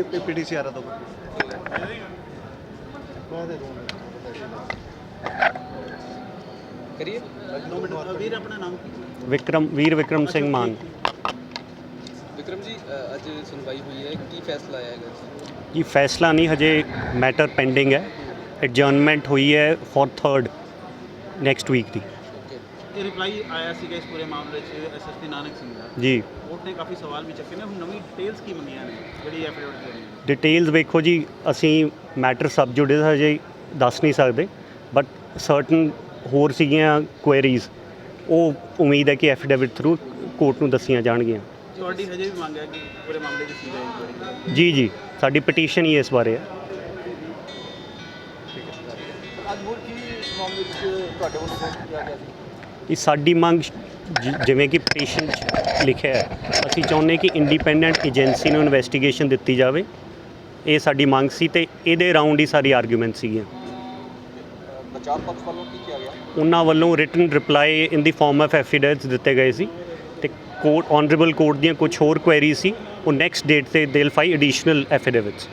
ਉਹ ਪੀਟੀਸੀ ਆ ਰਹਾ ਤਾਂ ਕਰੀਏ? ਵੀਰ ਆਪਣਾ ਨਾਮ ਵਿਕਰਮ ਵੀਰ ਵਿਕਰਮ ਸਿੰਘ ਮਾਨ। ਵਿਕਰਮ ਜੀ ਅ, ਅੱਜ ਸੁਣਵਾਈ ਹੋਈ ਹੈ। ਕੀ ਫੈਸਲਾ ਆਇਆ ਹੈਗਾ ਜੀ? ਜੀ ਫੈਸਲਾ ਨਹੀਂ ਹਜੇ ਮੈਟਰ ਪੈਂਡਿੰਗ ਹੈ। ਐਡਜਰਨਮੈਂਟ ਹੋਈ ਹੈ ਫॉर 3rd ਨੈਕਸਟ ਵੀਕ ਦੀ। ਓਕੇ ਇਹ ਰਿਪਲਾਈ ਆਇਆ ਸੀਗਾ ਇਸ ਪੂਰੇ ਮਾਮਲੇ 'ਚ ਐਸਐਸਪੀ ਨਾਨਕ ਸਿੰਘ ਦਾ। ਜੀ। ਕੋਰਟ ਨੇ ਕਾਫੀ ਸਵਾਲ ਵੀ ਚੱਕੇ ਨੇ। ਹੁਣ ਨਵੀਂ ਡਿਟੇਲਸ ਕੀ ਮੰਗੀਆਂ ਨੇ? ਜਿਹੜੀ ਐਫੀਡੇਵਿਟ ਦੇ ਰਹੀ ਹੈ ਡਿਟੇਲਸ ਵੇਖੋ ਜੀ ਅਸੀਂ ਮੈਟਰ ਸਬ ਜੁਡਿਸ ਹਜੇ ਦੱਸ ਨਹੀਂ ਸਕਦੇ ਬਟ ਸਰਟਨ ਹੋਰ ਸੀਗੀਆਂ ਕੁਐਰੀਜ਼ ਉਹ ਉਮੀਦ ਹੈ ਕਿ ਐਫੀਡੇਵਿਟ ਥਰੂ ਕੋਰਟ ਨੂੰ ਦੱਸੀਆਂ ਜਾਣਗੀਆਂ। ਤੁਹਾਡੀ ਹਜੇ ਵੀ ਮੰਗ ਹੈ ਕਿ ਪੂਰੇ ਮਾਮਲੇ 'ਚ ਸੀਗਾ ਇਨਕੁਆਇਰੀ ਜੀ ਜੀ। ਸਾਡੀ ਪਟੀਸ਼ਨ ਹੀ ਇਸ ਬਾਰੇ ਹੈ। ਅੱਜ ਹੋਰ ਕੀ ਇਸ ਮਾਮਲੇ 'ਚ ਤੁਹਾਡੇ ਵੱਲੋਂ ਫੈਸਲਾ ਕੀਤਾ ਗਿਆ ਸੀ? ਕਿ ਸਾਡੀ ਮੰਗ ਜਿ- ਜਿਵੇਂ ਕਿ ਪਟੀਸ਼ਨ 'ਚ ਲਿਖਿਆ ਹੈ ਅਸੀਂ ਚਾਹੁੰਦੇ ਕਿ ਇੰਡੀਪੈਂਡੈਂਟ ਏਜੰਸੀ ਨੂੰ ਇਨਵੈਸਟੀਗੇਸ਼ਨ ਦਿੱਤੀ ਜਾਵੇ। ਇਹ ਸਾਡੀ ਮੰਗ ਸੀ ਤੇ ਇਹਦੇ ਅਰਾਊਂਡ ਹੀ ਸਾਰੀ ਆਰਗੂਮੈਂਟ ਸੀਗੀਆਂ। ਬਚਾਅ ਪੱਖ ਵੱਲੋਂ ਕੀ ਕਿਹਾ ਗਿਆ? ਉਹਨਾਂ ਵੱਲੋਂ written reply in the form of affidavits ਦਿੱਤੇ ਗਏ ਸੀ ਤੇ ਕੋਰਟ ਆਨਰੇਬਲ ਕੋਰਟ ਦੀਆਂ ਕੁਝ ਹੋਰ ਕੁਐਰੀਜ਼ ਸੀ ਉਹ ਨੈਕਸਟ ਡੇਟ ਤੇ ਦੇਲ ਫਾਈ ਐਡੀਸ਼ਨਲ ਐਫੀਡੇਵਿਟਸ